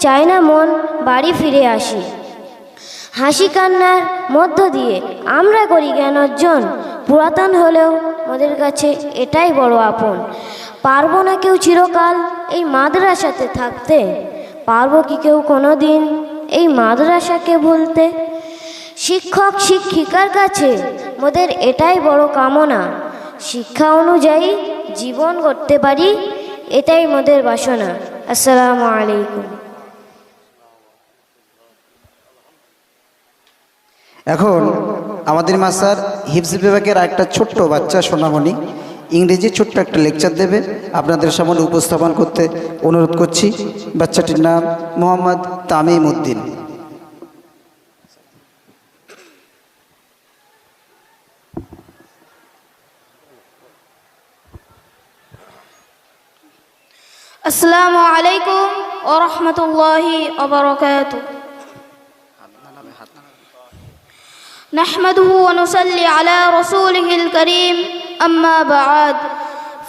চায় না মন, বাড়ি ফিরে আসি। হাসি কান্নার মধ্য দিয়ে, আমরা করি জ্ঞান অর্জন? পুরাতন হলেও মোদের কাছে এটাই বড় আপন। পারব না কেউ চিরকাল এই মাদ্রাসাতে থাকতে। পারব কি কেউ কোনো দিন এই মাদ্রাসাকে ভুলতে? শিক্ষক, শিক্ষিকার কাছে মোদের এটাই বড় কামনা। শিক্ষা অনুযায়ী জীবন করতে পারি, এটাই মোদের বাসনা। আসসালামু আলাইকুম। এখন আমাদের মাস্টার হিপস বিভাগের একটা ছোট্ট বাচ্চা সোনামণি ইংরেজি ছোট্ট একটা লেকচার দেবে। আপনাদের সামনে উপস্থাপন করতে অনুরোধ করছি। বাচ্চাটির নাম মোহাম্মদ তামিম উদ্দিন। আসসালামু আলাইকুম ওরহমতুল্লাহি অবরকাত نحمده ونصلي على رسوله الكريم. أما بعد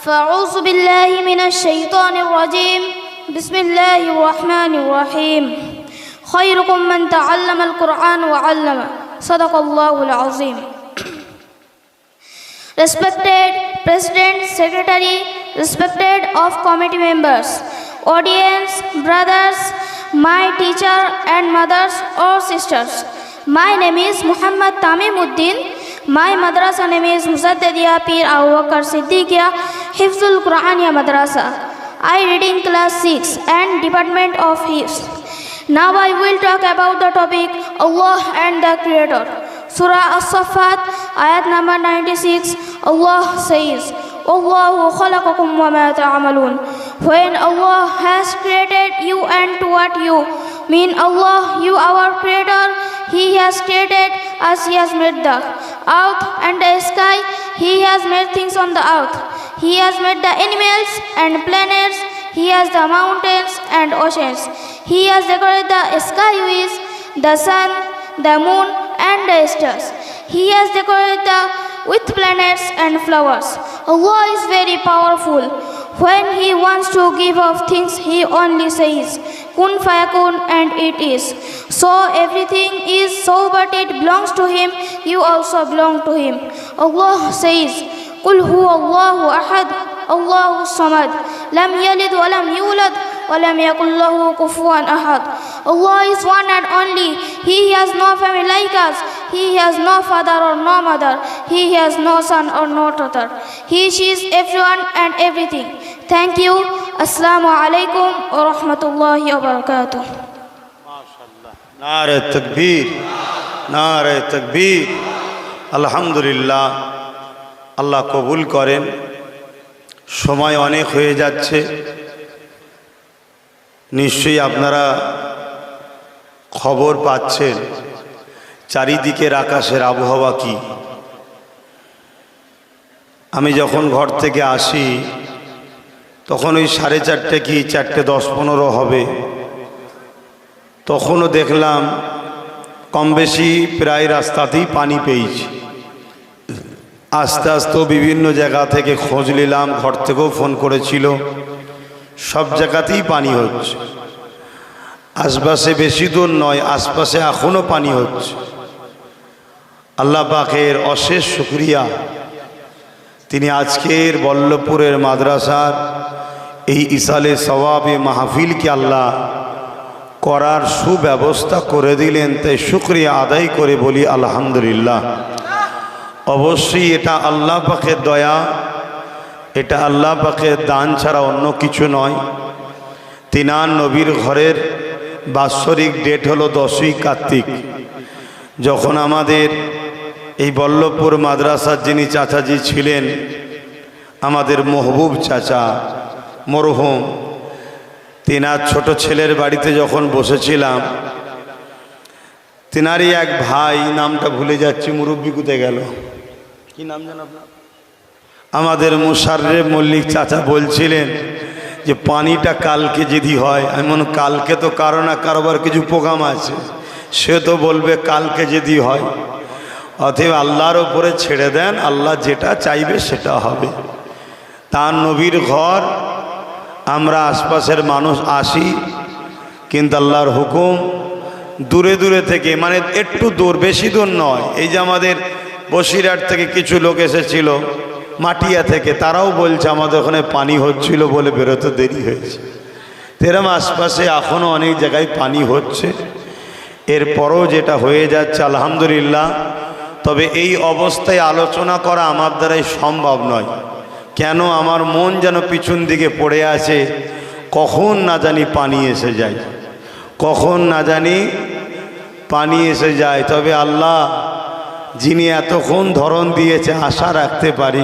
فأعوذ بالله من الشيطان الرجيم. بسم الله الرحمن الرحيم. خيركم من تعلم القرآن وعلم. صدق الله العظيم. Respected President, Secretary, respected of committee members, audience, brothers, my teacher and mothers or sisters. My name is Muhammad Tamimuddin. My madrasa name is Musaddadiya Pir Abu Bakr Hifzul Quraniya Madrasa. I read in class 6 and Department of Hifz. Now I will talk about the topic Allah and the Creator. Surah As-Saffat, ayat number 96, Allah says, Allahu khalaqakum wa ma. When Allah has created you and what you mean Allah, you our creator, He has created us, He has made the earth and the sky, He has made things on the earth. He has made the animals and planets, He has the mountains and oceans. He has decorated the sky with the sun, the moon and the stars. He has decorated the with planets and flowers. Allah is very powerful. When He wants to give of things, He only says, Kun fayakun and it is. So everything is so but it belongs to Him, you also belong to Him. Allah says, قل هو الله أحد الله الصمد لم يلد ولم يولد ولم يكن له كفوا أحد Allah is one and only. He has no family like us. He has no father or no mother. He has no son or no daughter. He sees everyone and everything. Thank you. Assalamu alaikum wa rahmatullahi wa barakatuh. নারে তকবীর নারে তকবীর। আলহামদুলিল্লাহ, আল্লাহ কবুল করেন। সময় অনেক হয়ে যাচ্ছে। নিশ্চয়ই আপনারা খবর পাচ্ছেন। চারিদিকের আকাশের আবহাওয়া কি? আমি যখন ঘর থেকে আসি, তখন ওই সাড়ে চারটে কি চারটে দশ পনেরো হবে। তখনও দেখলাম কম বেশি প্রায় রাস্তাতেই পানি পেয়েছি। আস্তে আস্তে বিভিন্ন জায়গা থেকে খোঁজ নিলাম, ঘর থেকেও ফোন করেছিল। সব জায়গাতেই পানি হচ্ছে। আশপাশে বেশি দূর নয়, আশপাশে এখনও পানি হচ্ছে। আল্লাহ পাকের অশেষ শুক্রিয়া। তিনি আজকের বল্লভপুরের মাদ্রাসার এই ইসালে সওয়াবে মাহফিলকে আল্লাহ করার সুব্যবস্থা করে দিলেন, তাই শুক্রিয়া আদায় করে বলি, আলহামদুলিল্লাহ। অবশ্যই এটা আল্লাহ পাকের দয়া, এটা আল্লাহ পাকের দান ছাড়া অন্য কিছু নয়। তিনার নবীর ঘরের বাৎসরিক ডেট হলো দশই কার্তিক। যখন আমাদের এই বল্লভপুর মাদ্রাসার যিনি চাচাজি ছিলেন, আমাদের মহবুব চাচা, মরহুম তিনার ছোট ছেলের বাড়িতে যখন বসেছিলাম, তিনারই এক ভাই, নামটা ভুলে যাচ্ছি, মুরব্বী কুতে গেল? কি নাম জান আপনার? আমাদের মুশাররেফ মল্লিক চাচা বলছিলেন যে, পানিটা কালকে যদি হয় এমন কালকে তো কারও না কারোবার কিছু প্রোগ্রাম আছে, সে তো বলবে কালকে যদি হয়। অতএব আল্লাহর ওপরে ছেড়ে দেন, আল্লাহ যেটা চাইবে সেটা হবে। তার নবীর ঘর আমরা আশপাশের মানুষ আসি, কিন্তু আল্লাহর হুকুম দূরে দূরে থেকে মানে একটু দূর, বেশি দূর নয়। এই যে আমাদের বসিরহাট থেকে কিছু লোক এসেছিল, মাটিয়া থেকে, তারাও বলছে, আমাদের ওখানে পানি হচ্ছিল বলে বেরোতে দেরি হয়েছে। তেরম আশপাশে এখনও অনেক জায়গায় পানি হচ্ছে। এরপরও যেটা হয়ে যাচ্ছে, আলহামদুলিল্লাহ, তবে এই অবস্থায় আলোচনা করা আমার দ্বারাই সম্ভব নয়। কেন আমার মন যেন পিছন দিকে পড়ে আছে? কখন না জানি পানি এসে যায়। কখন না জানি পানি এসে যায়। তবে আল্লাহ, যিনি এতক্ষণ ধরন দিয়েছে, আশা রাখতে পারি,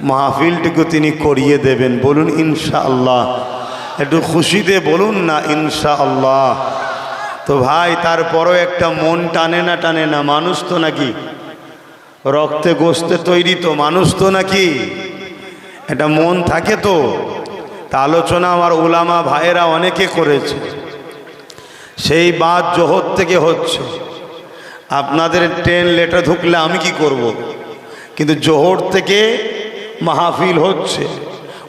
মাহফিলটুকু তিনি করিয়ে দেবেন। বলুন ইনশা আল্লাহ একটু খুশিতে বলুন না ইনশা আল্লাহ তো ভাই, তারপরও একটা মন টানে না টানে না, মানুষ তো নাকি রক্তে গোস্তে তৈরি তো, মানুষ তো নাকি একটা মন থাকে তো। তা আলোচনা আমার ওলামা ভাইয়েরা অনেকে করেছে। সেই বাদ জোহর থেকে হচ্ছে। আপনাদের ট্রেন লেটে ঢুকলে আমি কি করব। কিন্তু জোহর থেকে মাহফিল হচ্ছে।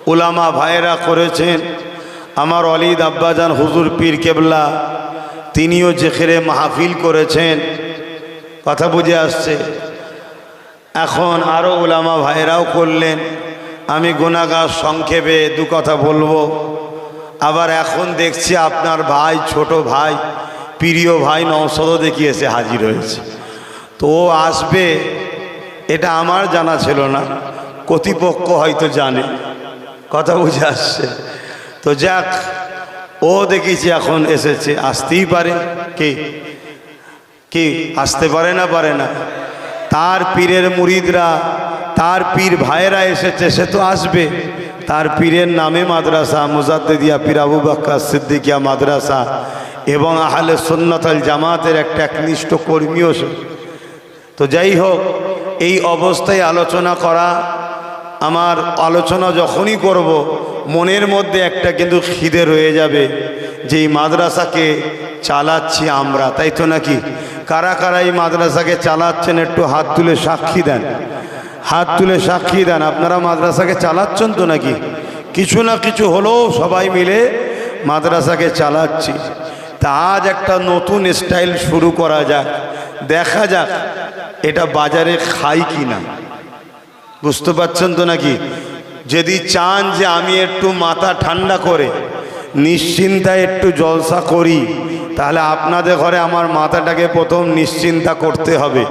ওলামা ভাইয়েরা করেছেন। আমার অলিদ আব্বাজান হুজুর পীর কেবলা, তিনিও জেখেরে মাহফিল করেছেন। কথা বুঝে আসছে। এখন আরও ওলামা ভাইয়েরাও করলেন। আমি গুণাগার সংক্ষেপে দু কথা বলব। আবার এখন দেখছি আপনার ভাই, ছোট ভাই, প্রিয় ভাই নৌসদও দেখি এসে হাজির হয়েছে। তো ও আসবে, এটা আমার জানা ছিল না। কর্তৃপক্ষ হয়তো জানে। কথা বুঝে আসছে। তো যাক, ও দেখেছি এখন এসেছে। আসতেই পারে। কি? কি? আসতে পারে না পারে না। তার পীরের মুরিদরা তার পীর ভাইয়েরা এসেছে, সে তো আসবে। তার পীরের নামে মাদ্রাসা মুজাদ্দিয়া পীর আবু বাক্কা সিদ্দিকিয়া মাদ্রাসা এবং আহলে সুন্নতল জামাতের একটা একনিষ্ঠ কর্মীও সে। তো যাই হোক, এই অবস্থায় আলোচনা করা, আমার আলোচনা যখনই করব, মনের মধ্যে একটা কিন্তু খিদে রয়ে যাবে যে এই মাদ্রাসাকে চালাচ্ছি আমরা, তাই তো নাকি? কারা কারা এই মাদ্রাসাকে চালাচ্ছেন, একটু হাত তুলে সাক্ষী দেন। হাত তুলে সাক্ষী দেন, আপনারা মাদ্রাসাকে চালাচ্ছেন তো নাকি? কিছু না কিছু হলেও সবাই মিলে মাদ্রাসাকে চালাচ্ছি। তা আজ একটা নতুন স্টাইল শুরু করা যাক, দেখা যাক এটা বাজারে খাই কি না বুঝতে পারছেন তো নাকি? যদি চান যে আমি একটু মাথা ঠান্ডা করে, নিশ্চিন্তায় একটু জলসা করি তাহলে আপনাদের ঘরে আমার মাথাটাকে প্রথম নিশ্চিন্তা করতে হবে।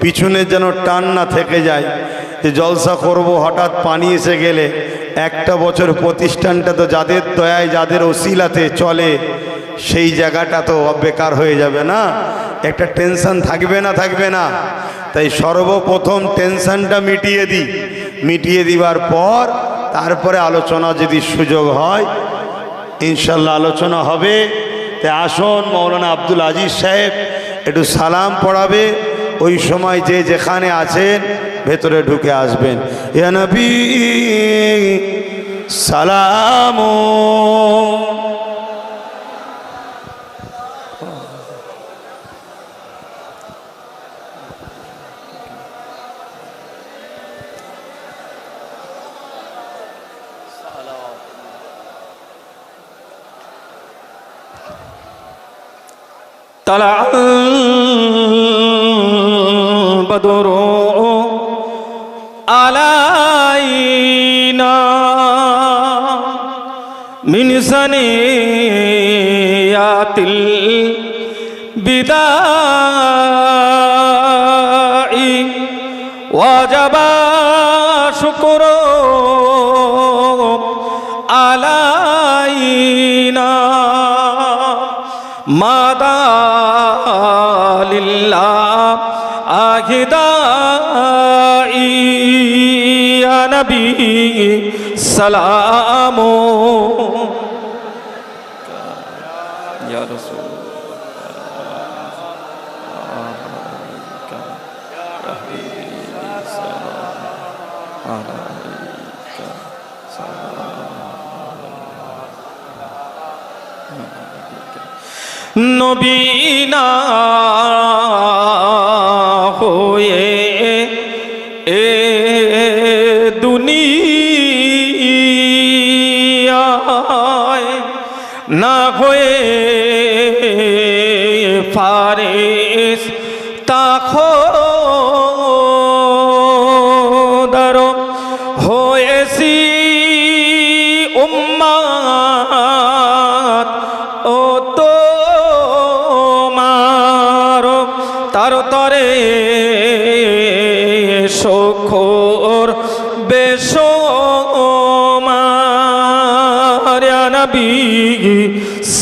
পিছনে যেন টান না থেকে যায়। যে জলসা করব, হঠাৎ পানি এসে গেলে একটা বছর প্রতিষ্ঠানটা তো যাদের দয়ায়, যাদের ওসিলাতে চলে, সেই জায়গাটা তো বেকার হয়ে যাবে না। একটা টেনশন থাকবে না থাকবে না। তাই সর্বপ্রথম টেনশনটা মিটিয়ে দিই। মিটিয়ে দিবার পর তারপরে আলোচনা যদি সুযোগ হয়, ইনশাল্লাহ আলোচনা হবে। তাই আসুন, মৌলানা আব্দুল আজিজ সাহেব একটু সালাম পড়াবে। ওই সময় যে যেখানে আছেন, ভেতরে ঢুকে আসবেন। ইয়া নবী, সালাম। طلع البدر علينا من سنيات البداع وجب شكر নবী সালাম নবীনা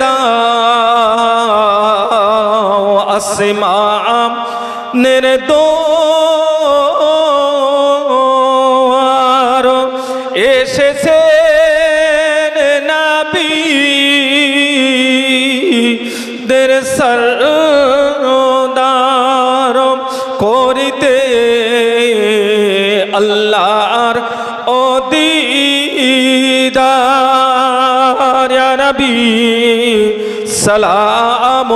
দাও আসমাম নের দোয়ার এসেছে নাবি দের সরদার করিতে আল্লাহর সালাম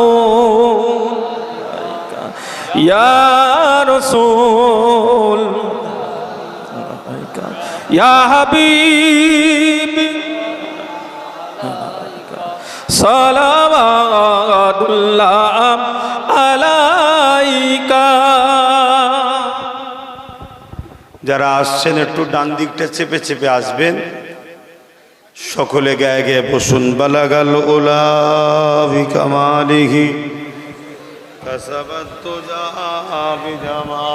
রাসূল ইয়া আলাইকা। যারা আসছেন একটু ডান দিকটা চেপে চেপে আসবেন। সকলে গায়ে গায়ে বসুন বালাগাল ওলা বিকামালিহি কাসাবাত জামা